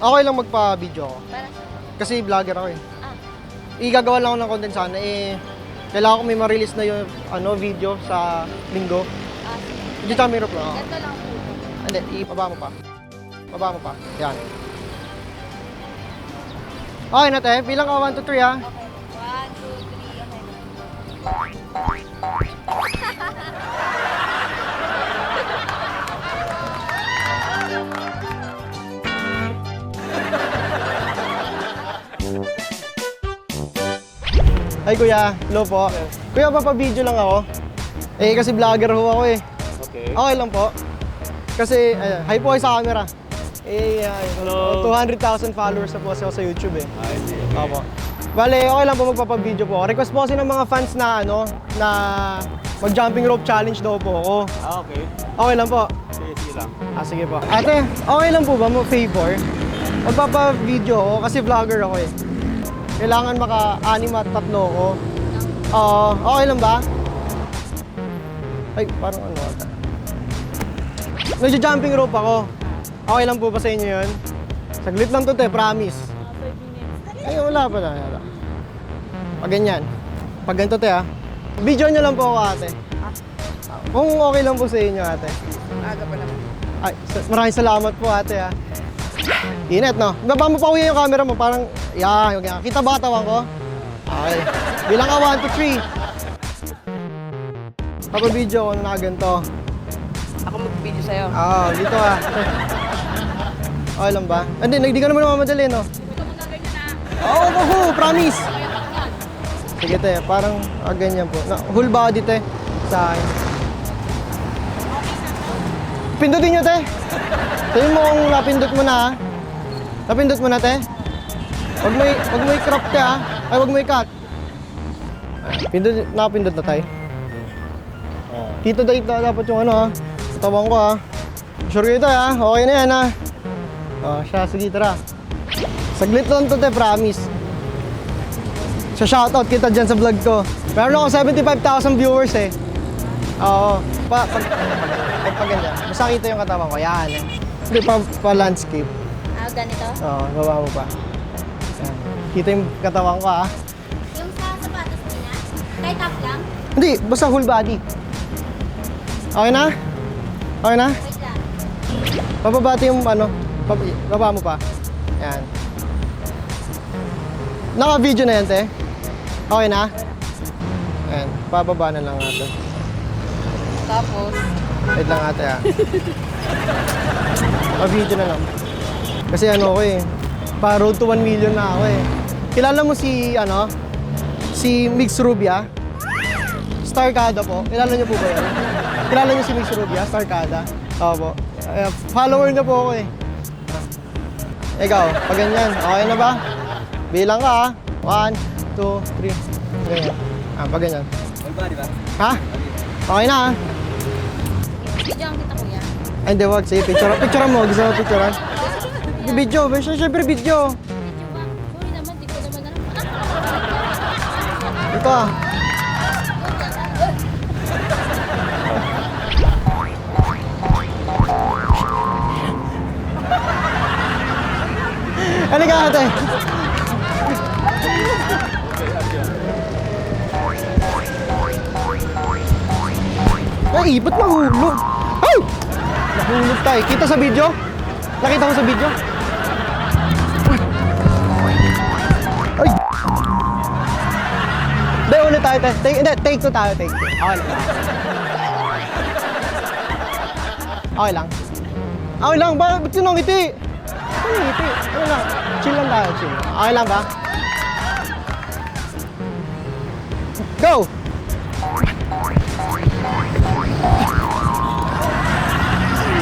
Okay lang magpa-video ako. Para Kasi vlogger ako eh. Ah. Igagawa lang ako ng content sana eh. Kailangan ko may ma-release na yung ano, video sa linggo. ah, Hindi tayo mayroon lang. ganito lang po. Hindi, ibaba mo pa. Baba mo pa. Yan. Okay na te, bilang ka 1 to 3 ha. Okay. Ay kuya, hello po. Kuya, papabideo lang ako. Eh kasi vlogger ho ako eh. Okay. Okay lang po. Kasi, ayan, hi po kayo sa camera. Eh, ay, Hello. 200,000 followers na po kasi ako sa YouTube eh. Ay, sige. Opo. Bale, okay lang po magpapabideo po. Request po kasi ng mga fans na ano, na mag-jumping rope challenge daw po ako. Ah, okay. Okay lang po. Sige, sige lang. Ah, sige po. Ate, okay lang po ba mo favor? Magpapa-video ako kasi vlogger ako eh. Kailangan maka-anim at tatlo ako. Oo, okay lang ba? Ay, parang ano ata. Nagja-jumping rope ako. Okay lang po ba sa inyo yun? Saglit lang to te, promise. Ay, wala pa na. Wala. Pag ganyan. Pag ganito te ah. Video nyo lang po ako ate. Kung okay lang po sa inyo ate. Aga pa naman. Ay, maraming salamat po ate ha. Init no? Baba mo pa kuya yung camera mo, parang, yeah, yung yan. Kita ba katawan ko? Okay. Bilang ka 1 to 3. Papabideo ko na ganito. Ako mag-video sa'yo. Ah, dito ah. Okay lang ba? Hindi, hindi ka naman mamadali no? Oo, oh, oh, promise. Sige te, parang ah, ganyan po. Na, whole body te, sa akin. Pindutin nyo te. Sabihin mo kung napindot mo na ha. Napindot mo na te. Wag mo, i- wag mo i-crop te ha. Ay, wag mo i-cut. Pindot, nakapindot na tayo. Oh. Dito dito dapat yung ano ha. Tabang ko ha. Sure kayo tayo ha. Okay na yan ha. Oh, siya, sige tara. Saglit lang to te, promise. Sa shoutout kita dyan sa vlog ko. Meron ako 75,000 viewers eh. Oo. Pa, pag, pag, pag ganyan. Basta kita yung katawan ko. Yan eh. Hindi, pa, pa landscape. Ah, ganito? Oo, baba mo pa. Yan. Kita yung katawan ko ha. Yung sa sapatos na? Kahit top lang? Hindi, basta whole body. Okay na? Okay na? Wait lang. Pababati yung ano, pab baba mo pa. Yan. Naka-video na yan, te. Okay na? Ayan, pababa na lang natin. Tapos? Wait lang ate ah. Pa-video na lang. Kasi ano ko eh, pa road to 1 million na ako eh. Kilala mo si, ano, si Mix Rubia? Starcada po. Kilala niyo po ba yun? Kilala niyo si Mix Rubia, Starcada? Opo. Eh, follower na po ako eh. Ikaw, pag ganyan, okay na ba? Bilang ka ah. One, two, three. Ganyan. Ah, pag ganyan. Body ba? Ha? Okay na ah. Video ang kita kuya. Ay, hindi, wag. Sige, picture. Picture mo. Gusto mo picturean? Video. Basta syempre video. Sorry naman, di. Ano ka ate? Ay, ba't mahulog? Ay! Nahulog tayo. Kita sa video? Nakita mo sa video? Ay! Hindi, ulit tayo. Take, hindi, take two tayo, take two. Okay lang. Okay lang. Okay lang ba? Ba't yun ang ngiti? Ano yung ngiti? Ano lang? Chill lang tayo, chill. Okay lang ba? Go!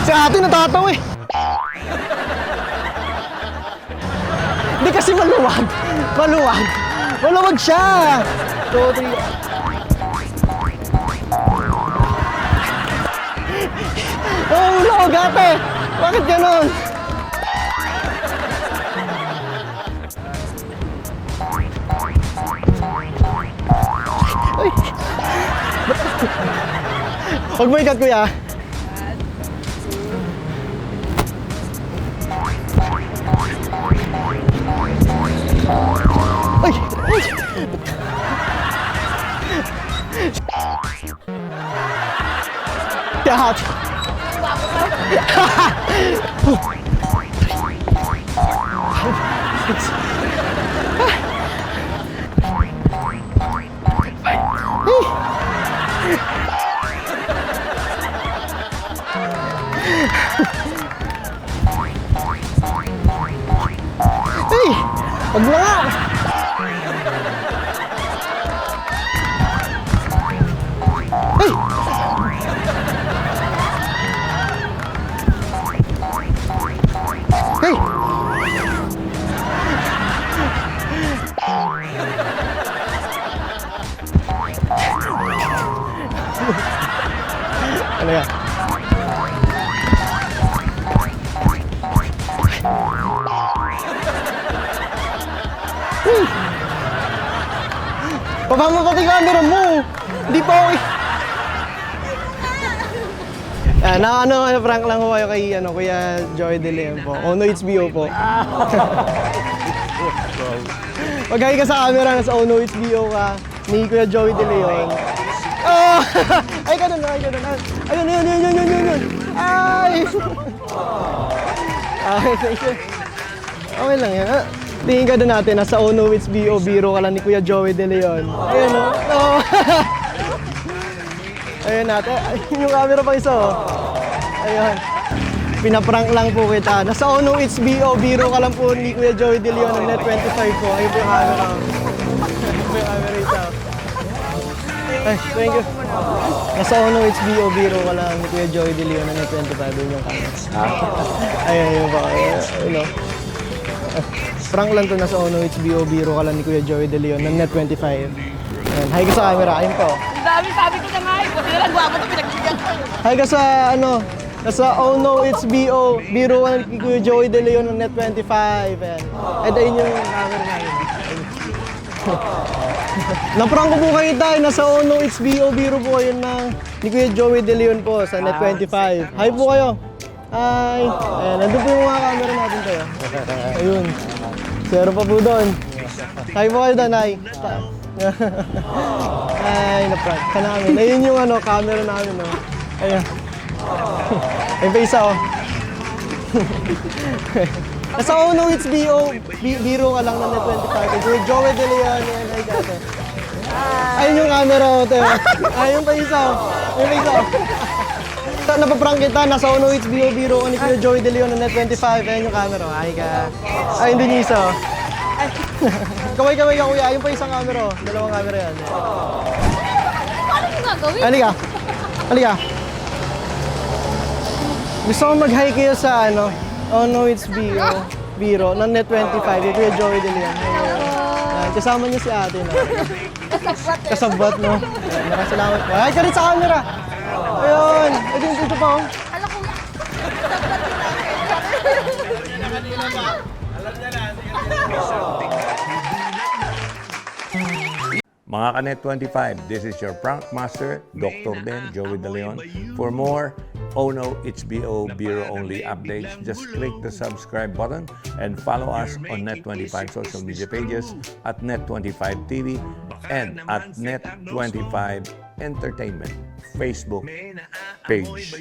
Si ate natatawa eh. Hindi kasi maluwag. Maluwag. Maluwag siya. Two, three. Oh, maluwag ate. Bakit ganon? Ay. Huwag mo ikat kuya. Kat. Hey! Wag mo nga! Baba mo pati camera mo! Hindi pa ako Ah, na ano, prank lang ko kayo kay ano, Kuya Joy De Leon po. Ono HBO po. Magkaya ka sa camera, nasa Ono HBO ka, ni Kuya Joey De Leon. Oh! ay, ganun na, ay, ganun na. Ayun, yun, yun, yun, yun, yun, yun. Ay! Ay, thank you. Okay lang yan. Tingin ka doon natin, nasa Ono HBO, biro ka lang ni Kuya Joey De Leon. Ayun, no? Oh. Ayun natin. Ay, yung camera pa isa, oh. Ayun. Pinaprank lang po kita. Nasa Ono HBO, biro ka lang po ni Kuya Joey De Leon ng Net25 po. Ayun po yung camera. Ayun po yung camera isa. Ay, thank you. Nasa Ono HBO, biro ka lang ni Kuya Joey De Leon ng Net25. Yun yung camera. Ayun, yun po. Ayun, ayun, oh. Prank lang to nasa Ono HBO, biro ka lang ni Kuya Joey De Leon ng Net25. Ayan, hi ka sa camera. Ayun po. Ang dami sabi ko na nga eh. Buti na lang gwapo ito pinagbigyan ko. Hi ka sa ano, nasa Oh No It's BO, biro ka ni Kuya Joey De Leon ng Net25. Ayan. Ay, ayun yung camera namin. Naprank ko po kayo tayo, nasa Oh No It's BO, biro po kayo ng ni Kuya Joey De Leon po sa Net25. Hi po kayo. Hi. Ayan, nandun po yung mga camera natin tayo. Ayun. Zero pa po doon. Hi po kayo doon, hi. Ay, na-prank ka namin. Ayun yung ano, camera namin, no. Ayun. Ayun pa isa, oh. Nasa oh no, it's BO. B- biro ka lang ng net 25. Kay Joey De Leon, yan, ay dati. Ayun yung camera, oh, Teo. Ayun pa isa, oh. Ayun pa isa, oh. Sa napaprank kita, nasa oh no, it's BO, biro ka ni Kuya Joey De Leon ng net 25. Ayun yung camera, oh. Ay ka. Ayun din yung isa, oh. Kaway-kaway ka, kuya. Ayun pa isang camera, oh. Dalawang camera yan. Paano mo gagawin? Halika. Halika. Gusto ko mag-hi kayo sa ano, Oh no, it's Biro. Biro, ng Net25, yung Kuya Joey De Leon. Ayan, kasama niyo si ate, no? Kasabot, no? Ayan, Nakasalamat po. Hi ka rin sa camera! Ayun! Ayun, dito pa, oh. Ala kuya. Mga Kanet 25, this is your prank master, Dr. Ben, Joey De Leon. For more Oh No, It's BO Bureau Only updates, just click the subscribe button and follow us on Net25 social media pages at Net25 TV and at Net25 Entertainment Facebook page.